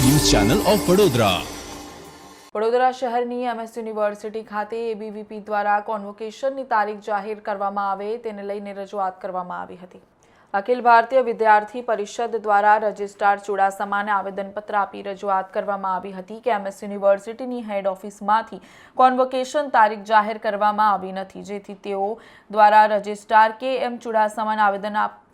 Channel of Vadodara. Vadodara શહેરની MS university ખાતે ABVP દ્વારા કોન્વોકેશનની તારીખ જાહેર કરવામાં આવે તેને લઈને રજૂઆત કરવામાં આવી હતી. અખિલ ભારતીય વિદ્યાર્થી પરિષદ દ્વારા રજિસ્ટ્રાર ચુડાસમાને આવેદનપત્ર આપી રજૂઆત કરવામાં આવી હતી કે એમએસ યુનિવર્સિટીની હેડ ઓફિસમાંથી કોન્વોકેશન તારીખ જાહેર કરવામાં આવી નથી. જેથી તેઓ દ્વારા રજિસ્ટ્રાર કે એમ ચુડાસમાને આવેદન આપ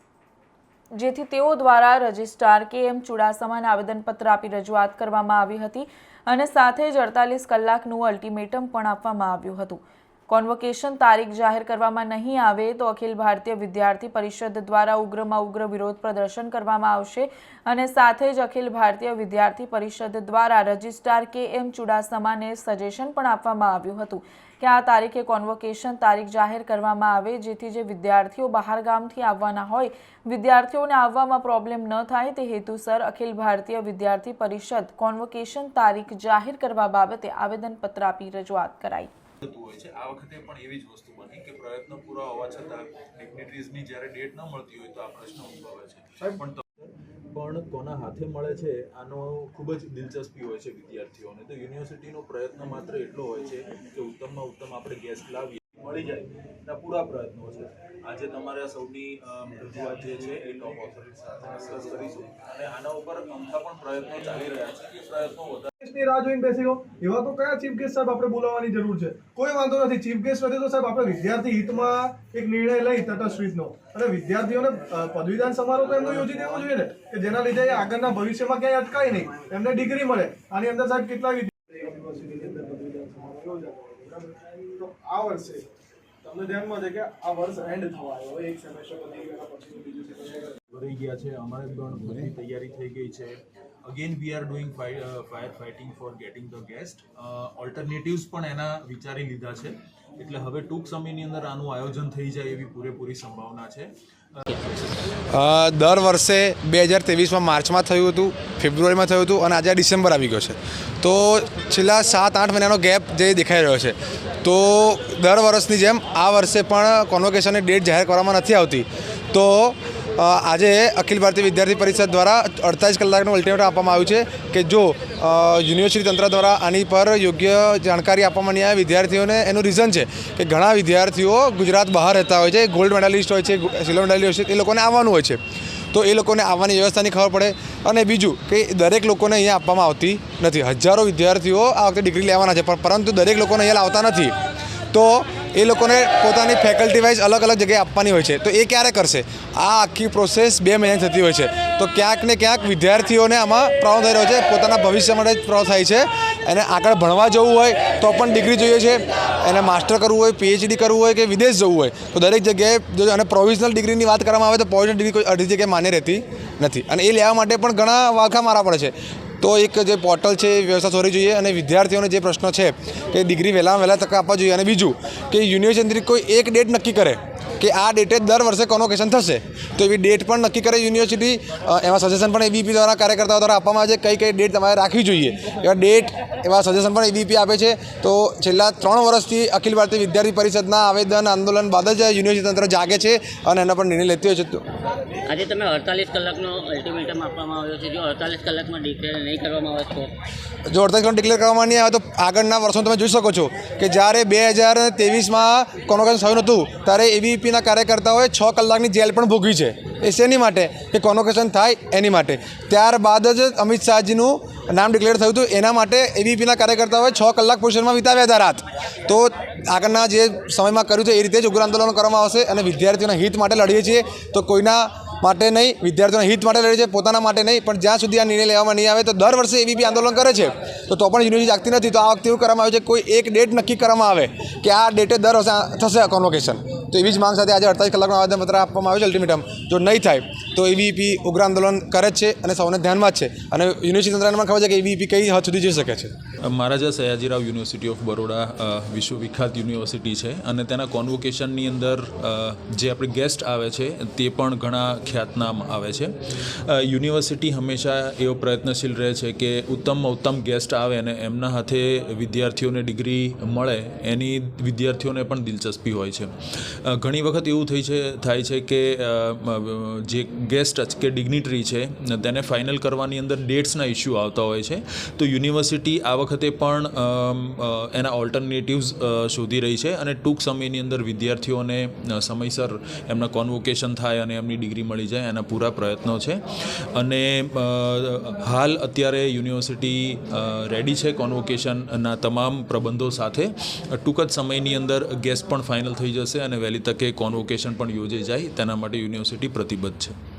જેથી તેઓ દ્વારા રજિસ્ટ્રાર કે એમ ચુડાસમાને આવેદનપત્ર આપી રજૂઆત કરવામાં આવી હતી અને સાથે જ અડતાલીસ કલાકનું અલ્ટિમેટમ પણ આપવામાં આવ્યું હતું. કોન્વોકેશન તારીખ જાહેર કરવામાં નહીં આવે તો અખિલ ભારતીય વિદ્યાર્થી પરિષદ દ્વારા ઉગ્રમાં ઉગ્ર વિરોધ પ્રદર્શન કરવામાં આવશે અને સાથે જ અખિલ ભારતીય વિદ્યાર્થી પરિષદ દ્વારા રજિસ્ટ્રાર કે એમ ચુડાસમાને સજેશન પણ આપવામાં આવ્યું હતું કે આ તારીખે કોન્વોકેશન તારીખ જાહેર કરવામાં આવે, જેથી જે વિદ્યાર્થીઓ બહાર ગામથી આવવાના હોય, વિદ્યાર્થીઓને આવવામાં પ્રોબ્લેમ ન થાય તે હેતુસર અખિલ ભારતીય વિદ્યાર્થી પરિષદ કોન્વોકેશન તારીખ જાહેર કરવા બાબતે આવેદનપત્ર આપી રજૂઆત કરાઈ. થતું હોય છે. આ વખતે પણ એવી જ વસ્તુ બની કે પ્રયત્ન પૂરા હોવા છતાં ડિગ્નિટરીઝની જ્યારે ડેટ ન મળતી હોય તો આ પ્રશ્ન ઉદ્ભવે છે. પણ પણ કોના હાથે મળે છે આનો ખૂબ જ દિલચસ્પી હોય છે વિદ્યાર્થીઓને. તો યુનિવર્સિટીનો પ્રયત્ન માત્ર એટલો હોય છે કે ઉત્તમમાં ઉત્તમ આપણે ગેસ્ટ લાવીએ. મળી જાય. એના પૂરા પ્રયત્નો છે. આજે તમારા સૌની રજૂઆત જે છે એ ટોપ ઓથોરિટી સાથે ડિસ્કસ કરીશું. અને આના ઉપર અમથા પણ પ્રયત્નો ચાલી રહ્યા છે. કે પ્રયત્નો વધારે ગેસ્ટની રાહ જોઈને બેસી ગયો. એવા તો કયા ચીફ ગેસ્ટ સાહેબ આપણે બોલાવવાની જરૂર છે? કોઈ વાંધો નથી. ચીફ ગેસ્ટ નથી તો સાહેબ આપણે વિદ્યાર્થી હિતમાં એક નિર્ણય લઈ તટસ્થ અને વિદ્યાર્થીઓને પદવીદાન સમારોહ તો એમનો યોજી દેવો જોઈએ ને કે જેના લીધે એ આગળના ભવિષ્યમાં ક્યાંય અટકાય નહીં. એમને ડિગ્રી મળે. આની અંદર સાહેબ કેટલા તો આ વર્ષે તમને ધ્યાનમાં છે કે આ વર્ષ એન્ડ થવા આવ્યો. એક સેમેસ્ટર પતી ગયા પછીનું બીજું સેમેસ્ટર ભરાઈ ગયા છે. અમારે પણ બધી તૈયારી થઈ ગઈ છે. Again we are doing fire fighting for getting the guest alternatives પણ એના વિચારી લીધા છે. એટલે હવે ટૂંક સમયની અંદર આનું આયોજન થઈ જાય એવી પૂરેપૂરી સંભાવના છે. દર વર્ષે બે હજાર ત્રેવીસમાં માર્ચમાં થયું હતું, ફેબ્રુઆરીમાં થયું હતું અને આજે ડિસેમ્બર આવી ગયો છે. તો છેલ્લા સાત, આઠ મહિનાનો ગેપ જે દેખાઈ રહ્યો છે, તો દર વર્ષની જેમ આ વર્ષે પણ કોન્વોકેશનની ડેટ જાહેર કરવામાં નથી આવતી. તો આજે અખિલ ભારતીય વિદ્યાર્થી પરિષદ દ્વારા અડતાલીસ કલાકનું અલ્ટિમેટમ આપવામાં આવ્યું છે કે જો યુનિવર્સિટી તંત્ર દ્વારા આની પર યોગ્ય જાણકારી આપવામાં નહીં આવે, વિદ્યાર્થીઓને એનું રીઝન છે કે ઘણા વિદ્યાર્થીઓ ગુજરાત બહાર રહેતા હોય છે ગોલ્ડ મેડાલિસ્ટ હોય છે સિલ્વર મેડાલિસ્ટ હોય છે, એ લોકોને આવવાનું હોય છે. તો એ લોકોને આવવાની વ્યવસ્થાની ખબર પડે. અને બીજું કે દરેક લોકોને અહીંયા આપવામાં આવતી નથી. હજારો વિદ્યાર્થીઓ આ વખતે ડિગ્રી લેવાના છે પણ પરંતુ દરેક લોકોને અહીંયા લાવતા નથી. તો એ લોકોને પોતાની ફેકલ્ટી વાઇઝ અલગ અલગ જગ્યાએ આપવાની હોય છે. તો એ ક્યારે કરશે? આ આખી પ્રોસેસ બે મહિનાની થતી હોય છે. તો ક્યાંક ને ક્યાંક વિદ્યાર્થીઓને આમાં પ્રોબ્લેમ થઈ રહ્યો છે. પોતાના ભવિષ્ય માટે જ પ્રોબ્લેમ થાય છે. એને આગળ ભણવા જવું હોય તો પણ ડિગ્રી જોઈએ છે. એને માસ્ટર કરવું હોય પીએચડી કરવું હોય કે વિદેશ જવું હોય, તો દરેક જગ્યાએ જો અને પ્રોવિઝનલ ડિગ્રીની વાત કરવામાં આવે તો પ્રોવિઝનલ ડિગ્રી કોઈ અડધી જગ્યાએ માન્ય રહેતી નથી. અને એ લેવા માટે પણ ઘણા વાંખા મારા પડે છે. તો એક જે પોર્ટલ છે એ વ્યવસ્થા થવી જોઈએ અને વિદ્યાર્થીઓને જે પ્રશ્નો છે કે ડિગ્રી વહેલામાં વહેલા તક આપવા જોઈએ. અને બીજું કે યુનિવર્સિટી કોઈ એક ડેટ નક્કી કરે કે આ ડેટે દર વર્ષે કોન્વોકેશન થશે. તો એવી ડેટ પણ નક્કી કરે યુનિવર્સિટી એમાં સજેશન પણ એબીપી દ્વારા કાર્યકર્તાઓ દ્વારા આપવામાં આવે છે કઈ કઈ ડેટ તમારે રાખવી જોઈએ. એવા ડેટ એવા સજેશન પણ એબીપી આપે છે. તો છેલ્લા ત્રણ વર્ષથી અખિલ ભારતીય વિદ્યાર્થી પરિષદના આવેદન આંદોલન બાદ જ યુનિવર્સિટી તંત્ર જાગે છે અને એના પર નિર્ણય લેતી હોય છે. આજે તમે અડતાલીસ કલાકનો અલ્ટિમેટમ આપવામાં આવ્યો છે. જો અડતાલીસ કલાકમાં ડિક્લેર નહીં કરવામાં આવે તો? જો અડતાલીસ કલાક ડિક્લેર કરવામાં નહીં આવે તો આગળના વર્ષો તમે જોઈ શકો છો કે જ્યારે બે હજાર ત્રેવીસમાં કોન્વોકેશન થયું નહોતું ત્યારે એબીપીના કાર્યકર્તાઓએ છ કલાકની જેલ પણ ભોગવી છે. એ શેની માટે? કે કોન્વોકેશન થાય એની માટે. ત્યારબાદ જ અમિત શાહજીનું નામ ડિક્લેર થયું હતું. એના માટે એબીપીના કાર્યકર્તાઓએ છ કલાક પોઝિશનમાં વિતાવ્યા હતા રાત. તો આગળના જે સમયમાં કર્યું છે એ રીતે જ ઉગ્ર આંદોલન કરવામાં આવશે અને વિદ્યાર્થીઓના હિત માટે લડીએ છીએ. તો કોઈના માટે નહીં, વિદ્યાર્થીઓના હિત માટે લડીએ છીએ, પોતાના માટે નહીં. પણ જ્યાં સુધી આ નિર્ણય લેવામાં નહીં આવે તો દર વર્ષે એબીપી આંદોલન કરે છે. તો તો પણ યુનિવર્સિટી જાગતી નથી. તો આ વખતે એવું કરવામાં આવ્યું છે કોઈ એક ડેટ નક્કી કરવામાં આવે કે આ ડેટે દર વર્ષે થશે કોન્વોકેશન તો એવી જ માંગ સાથે આજે અડતાલીસ કલાકનું આવેદનપત્ર આપવામાં આવ્યું છે અલ્ટિમેટમ જો નહીં થાય, તો એવીપી ઉગ્ર આંદોલન કરે છે અને સૌને ધ્યાનમાં જ છે. અને યુનિવર્સિટી તંત્રને પણ ખબર છે કે એવીપી કઈ હદ સુધી જઈ શકે છે. મહારાજા સયાજીરાવ યુનિવર્સિટી ઓફ બરોડા વિશ્વવિખ્યાત યુનિવર્સિટી છે અને તેના કોન્વોકેશનની અંદર જે આપણે ગેસ્ટ આવે છે, તે પણ ઘણા ખ્યાતનામ આવે છે. યુનિવર્સિટી હંમેશા એવો પ્રયત્નશીલ રહે છે કે ઉત્તમમાં ઉત્તમ ગેસ્ટ આવે અને એમના હાથે વિદ્યાર્થીઓને ડિગ્રી મળે, એની વિદ્યાર્થીઓને પણ દિલચસ્પી હોય છે. ઘણી વખત એવું થઈ છે, થાય છે કે જે ગેસ્ટ કે ડિગ્નિટરી છે, તેને ફાઇનલ કરવાની અંદર ડેટ્સના ઇસ્યુ આવતા હોય છે. તો યુનિવર્સિટી આ વખતે પણ એના ઓલ્ટરનેટિવ્સ શોધી રહી છે અને ટૂંક સમયની અંદર વિદ્યાર્થીઓને સમયસર એમના કોન્વોકેશન થાય અને એમની ડિગ્રી મળી જાય એના પૂરા પ્રયત્નો છે. અને હાલ અત્યારે યુનિવર્સિટી રેડી છે કોન્વોકેશનના તમામ પ્રબંધો સાથે. ટૂંક જ સમયની અંદર ગેસ પણ ફાઇનલ થઈ જશે અને વહેલી તકે કોન્વોકેશન પણ યોજાઈ જાય. તેના માટે યુનિવર્સિટી પ્રતિબદ્ધ છે.